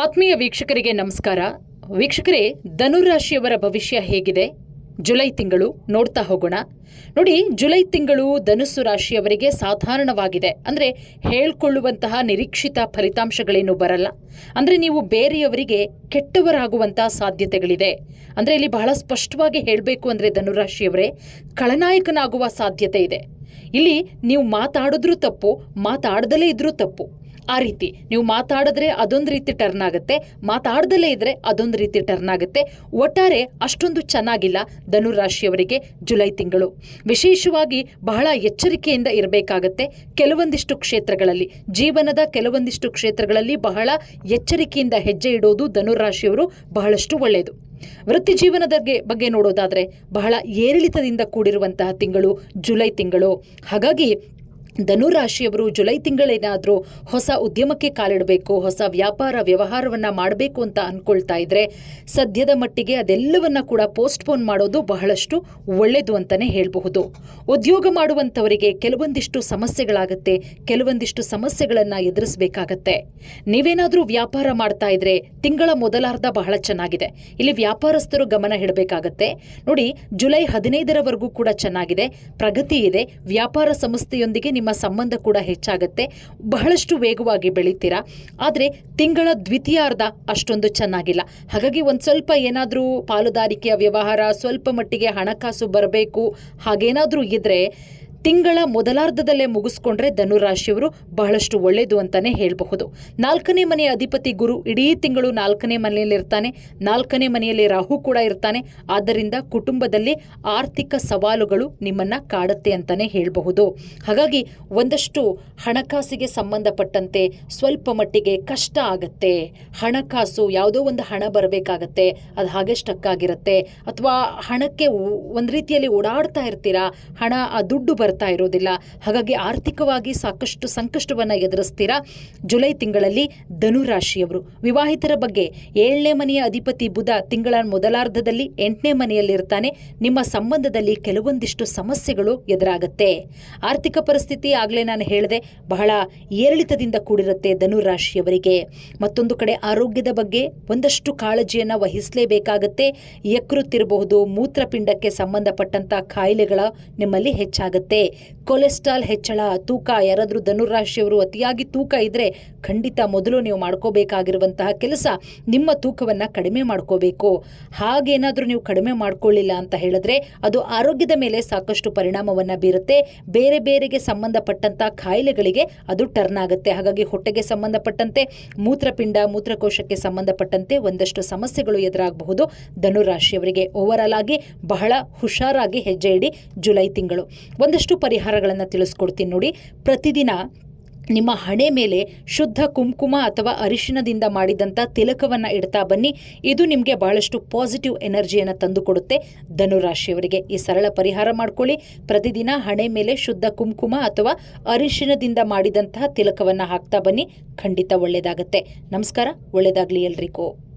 ಆತ್ಮೀಯ ವೀಕ್ಷಕರಿಗೆ ನಮಸ್ಕಾರ. ವೀಕ್ಷಕರೇ, ಧನುರಾಶಿಯವರ ಭವಿಷ್ಯ ಹೇಗಿದೆ? ಜುಲೈ ತಿಂಗಳು ನೋಡ್ತಾ ಹೋಗೋಣ. ನೋಡಿ, ಜುಲೈ ತಿಂಗಳು ಧನುಸ್ಸು ರಾಶಿಯವರಿಗೆ ಸಾಧಾರಣವಾಗಿದೆ. ಅಂದರೆ ಹೇಳ್ಕೊಳ್ಳುವಂತಹ ನಿರೀಕ್ಷಿತ ಫಲಿತಾಂಶಗಳೇನು ಬರಲ್ಲ. ಅಂದರೆ ನೀವು ಬೇರೆಯವರಿಗೆ ಕೆಟ್ಟವರಾಗುವಂತಹ ಸಾಧ್ಯತೆಗಳಿದೆ. ಅಂದರೆ ಇಲ್ಲಿ ಬಹಳ ಸ್ಪಷ್ಟವಾಗಿ ಹೇಳಬೇಕು ಅಂದರೆ ಧನುರಾಶಿಯವರೇ, ಖಳನಾಯಕನಾಗುವ ಸಾಧ್ಯತೆ ಇದೆ. ಇಲ್ಲಿ ನೀವು ಮಾತಾಡಿದ್ರೂ ತಪ್ಪು, ಮಾತಾಡದಲೇ ಇದ್ರೂ ತಪ್ಪು. ಆ ರೀತಿ. ನೀವು ಮಾತಾಡಿದ್ರೆ ಅದೊಂದು ರೀತಿ ಟರ್ನ್ ಆಗುತ್ತೆ. ಮಾತಾಡದಲ್ಲೇ ಇದ್ರೆ ಅದೊಂದು ರೀತಿ ಟರ್ನ್ ಆಗುತ್ತೆ. ಒಟ್ಟಾರೆ ಅಷ್ಟೊಂದು ಚೆನ್ನಾಗಿಲ್ಲ ಧನುರಾಶಿಯವರಿಗೆ ಜುಲೈ ತಿಂಗಳು. ವಿಶೇಷವಾಗಿ ಬಹಳ ಎಚ್ಚರಿಕೆಯಿಂದ ಇರಬೇಕಾಗತ್ತೆ. ಕೆಲವೊಂದಿಷ್ಟು ಕ್ಷೇತ್ರಗಳಲ್ಲಿ, ಜೀವನದ ಕೆಲವೊಂದಿಷ್ಟು ಕ್ಷೇತ್ರಗಳಲ್ಲಿ ಬಹಳ ಎಚ್ಚರಿಕೆಯಿಂದ ಹೆಜ್ಜೆ ಇಡೋದು ಧನುರಾಶಿಯವರು ಬಹಳಷ್ಟು ಒಳ್ಳೆಯದು ವೃತ್ತಿ ಜೀವನದ ಬಗ್ಗೆ- ನೋಡೋದಾದರೆ ಬಹಳ ಏರಿಳಿತದಿಂದ ಕೂಡಿರುವಂತಹ ತಿಂಗಳು ಜುಲೈ ತಿಂಗಳು. ಹಾಗಾಗಿ ಧನುರಾಶಿಯವರು ಜುಲೈ ತಿಂಗಳೇನಾದರೂ ಹೊಸ ಉದ್ಯಮಕ್ಕೆ ಕಾಲಿಡಬೇಕು, ಹೊಸ ವ್ಯಾಪಾರ ವ್ಯವಹಾರವನ್ನು ಮಾಡಬೇಕು ಅಂತ ಅಂದ್ಕೊಳ್ತಾ ಇದ್ರೆ ಸದ್ಯದ ಮಟ್ಟಿಗೆ ಅದೆಲ್ಲವನ್ನ ಕೂಡ ಪೋಸ್ಟ್ಪೋನ್ ಮಾಡೋದು ಬಹಳಷ್ಟು ಒಳ್ಳೆಯದು ಅಂತಲೇ ಹೇಳಬಹುದು. ಉದ್ಯೋಗ ಮಾಡುವಂಥವರಿಗೆ ಕೆಲವೊಂದಿಷ್ಟು ಸಮಸ್ಯೆಗಳಾಗುತ್ತೆ, ಕೆಲವೊಂದಿಷ್ಟು ಸಮಸ್ಯೆಗಳನ್ನು ಎದುರಿಸಬೇಕಾಗತ್ತೆ. ನೀವೇನಾದರೂ ವ್ಯಾಪಾರ ಮಾಡ್ತಾ ಇದ್ರೆ ತಿಂಗಳ ಮೊದಲಾರ್ಧ ಬಹಳ ಚೆನ್ನಾಗಿದೆ. ಇಲ್ಲಿ ವ್ಯಾಪಾರಸ್ಥರು ಗಮನ ಇಡಬೇಕಾಗತ್ತೆ. ನೋಡಿ, ಜುಲೈ ಹದಿನೈದರವರೆಗೂ ಕೂಡ ಚೆನ್ನಾಗಿದೆ, ಪ್ರಗತಿ ಇದೆ, ವ್ಯಾಪಾರ ಸಂಸ್ಥೆಯೊಂದಿಗೆ ನಿಮ್ಮ ಸಂಬಂಧ ಕೂಡ ಹೆಚ್ಚಾಗುತ್ತೆ. ಬಹಳಷ್ಟು ವೇಗವಾಗಿ ಬೆಳಿತೀರಾ. ಆದರೆ ತಿಂಗಳ ದ್ವಿತೀಯಾರ್ಧ ಅಷ್ಟೊಂದು ಚೆನ್ನಾಗಿಲ್ಲ. ಹಾಗಾಗಿ ಒಂದು ಸ್ವಲ್ಪ ಏನಾದರೂ ಪಾಲುದಾರಿಕೆಯ ವ್ಯವಹಾರ, ಸ್ವಲ್ಪ ಮಟ್ಟಿಗೆ ಹಣಕಾಸು ಬರಬೇಕು, ಹಾಗೇನಾದರೂ ಇದ್ರೆ ತಿಂಗಳ ಮೊದಲಾರ್ಧದಲ್ಲೇ ಮುಗಿಸ್ಕೊಂಡ್ರೆ ಧನುರಾಶಿಯವರು ಬಹಳಷ್ಟು ಒಳ್ಳೆಯದು ಅಂತಾನೆ ಹೇಳಬಹುದು. ನಾಲ್ಕನೇ ಮನೆಯ ಅಧಿಪತಿ ಗುರು ಇಡೀ ತಿಂಗಳು ನಾಲ್ಕನೇ ಮನೆಯಲ್ಲಿ ಇರ್ತಾನೆ. ನಾಲ್ಕನೇ ಮನೆಯಲ್ಲಿ ರಾಹು ಕೂಡ ಇರ್ತಾನೆ. ಆದ್ದರಿಂದ ಕುಟುಂಬದಲ್ಲಿ ಆರ್ಥಿಕ ಸವಾಲುಗಳು ನಿಮ್ಮನ್ನ ಕಾಡುತ್ತೆ ಅಂತಾನೆ ಹೇಳಬಹುದು. ಹಾಗಾಗಿ ಒಂದಷ್ಟು ಹಣಕಾಸಿಗೆ ಸಂಬಂಧಪಟ್ಟಂತೆ ಸ್ವಲ್ಪ ಮಟ್ಟಿಗೆ ಕಷ್ಟ ಆಗತ್ತೆ. ಹಣಕಾಸು ಯಾವುದೋ ಒಂದು ಹಣ ಬರಬೇಕಾಗತ್ತೆ. ಅದು ಹಾಗೆ ಸ್ಟಕ್ ಆಗಿರುತ್ತೆ. ಅಥವಾ ಹಣಕ್ಕೆ ಒಂದು ರೀತಿಯಲ್ಲಿ ಓಡಾಡ್ತಾ ಇರ್ತೀರಾ. ಹಣ ಆ ದುಡ್ಡು ಬರ್ತಾ ಇರೋದಿಲ್ಲ. ಹಾಗಾಗಿ ಆರ್ಥಿಕವಾಗಿ ಸಾಕಷ್ಟು ಸಂಕಷ್ಟವನ್ನು ಎದುರಿಸ್ತೀರಾ? ಜುಲೈ ತಿಂಗಳಲ್ಲಿ ಧನುರಾಶಿಯವರು. ವಿವಾಹಿತರ ಬಗ್ಗೆ ಏಳನೇ ಮನೆಯ ಅಧಿಪತಿ ಬುಧ ತಿಂಗಳ ಮೊದಲಾರ್ಧದಲ್ಲಿ ಎಂಟನೇ ಮನೆಯಲ್ಲಿರ್ತಾನೆ. ನಿಮ್ಮ ಸಂಬಂಧದಲ್ಲಿ ಕೆಲವೊಂದಿಷ್ಟು ಸಮಸ್ಯೆಗಳು ಎದುರಾಗತ್ತೆ. ಆರ್ಥಿಕ ಪರಿಸ್ಥಿತಿ ಆಗಲೇ ನಾನು ಹೇಳಿದೆ, ಬಹಳ ಏರಿಳಿತದಿಂದ ಕೂಡಿರುತ್ತೆ ಧನುರಾಶಿಯವರಿಗೆ. ಮತ್ತೊಂದು ಕಡೆ ಆರೋಗ್ಯದ ಬಗ್ಗೆ ಒಂದಷ್ಟು ಕಾಳಜಿಯನ್ನು ವಹಿಸಲೇಬೇಕಾಗತ್ತೆ. ಯಕೃತ್ತಿರಬಹುದು, ಮೂತ್ರಪಿಂಡಕ್ಕೆ ಸಂಬಂಧಪಟ್ಟಂತ ಕಾಯಿಲೆಗಳ ನಿಮ್ಮಲ್ಲಿ ಹೆಚ್ಚಾಗುತ್ತೆ. ಕೊಲೆಸ್ಟ್ರಾಲ್ ಹೆಚ್ಚಳ, ತೂಕ, ಯಾರಾದರೂ ಧನುರಾಶಿಯವರು ಅತಿಯಾಗಿ ತೂಕ ಇದ್ರೆ ಖಂಡಿತ ಮೊದಲು ನೀವು ಮಾಡ್ಕೋಬೇಕಾಗಿರುವಂತಹ ಕೆಲಸ ನಿಮ್ಮ ತೂಕವನ್ನು ಕಡಿಮೆ ಮಾಡ್ಕೋಬೇಕು. ಹಾಗೇನಾದರೂ ನೀವು ಕಡಿಮೆ ಮಾಡ್ಕೊಳ್ಳಿಲ್ಲ ಅಂತ ಹೇಳಿದ್ರೆ ಅದು ಆರೋಗ್ಯದ ಮೇಲೆ ಸಾಕಷ್ಟು ಪರಿಣಾಮವನ್ನು ಬೀರುತ್ತೆ. ಬೇರೆ ಬೇರೆಗೆ ಸಂಬಂಧಪಟ್ಟಂತಹ ಕಾಯಿಲೆಗಳಿಗೆ ಅದು ಟರ್ನ್ ಆಗುತ್ತೆ. ಹಾಗಾಗಿ ಹೊಟ್ಟೆಗೆ ಸಂಬಂಧಪಟ್ಟಂತೆ, ಮೂತ್ರಪಿಂಡ, ಮೂತ್ರಕೋಶಕ್ಕೆ ಸಂಬಂಧಪಟ್ಟಂತೆ ಒಂದಷ್ಟು ಸಮಸ್ಯೆಗಳು ಎದುರಾಗಬಹುದು. ಧನುರಾಶಿಯವರಿಗೆ ಓವರಾಲ್ ಆಗಿ ಬಹಳ ಹುಷಾರಾಗಿ ಹೆಜ್ಜೆ ಇಡಿ ಜುಲೈ ತಿಂಗಳು. ಒಂದಷ್ಟು ಪರಿಹಾರಗಳನ್ನು ತಿಳಿಸ್ಕೊಡ್ತೀನಿ ನೋಡಿ. ಪ್ರತಿದಿನ ನಿಮ್ಮ ಹಣೆ ಮೇಲೆ ಶುದ್ಧ ಕುಂಕುಮ ಅಥವಾ ಅರಿಶಿನದಿಂದ ಮಾಡಿದಂಥ ತಿಲಕವನ್ನು ಇಡ್ತಾ ಬನ್ನಿ. ಇದು ನಿಮಗೆ ಬಹಳಷ್ಟು ಪಾಸಿಟಿವ್ ಎನರ್ಜಿಯನ್ನು ತಂದುಕೊಡುತ್ತೆ. ಧನುರಾಶಿಯವರಿಗೆ ಈ ಸರಳ ಪರಿಹಾರ ಮಾಡ್ಕೊಳ್ಳಿ. ಪ್ರತಿದಿನ ಹಣೆ ಮೇಲೆ ಶುದ್ಧ ಕುಂಕುಮ ಅಥವಾ ಅರಿಶಿನದಿಂದ ಮಾಡಿದಂತಹ ತಿಲಕವನ್ನು ಹಾಕ್ತಾ ಬನ್ನಿ. ಖಂಡಿತ ಒಳ್ಳೆಯದಾಗತ್ತೆ ನಮಸ್ಕಾರ ಒಳ್ಳೆಯದಾಗಲಿ ಎಲ್ರಿಗೂ.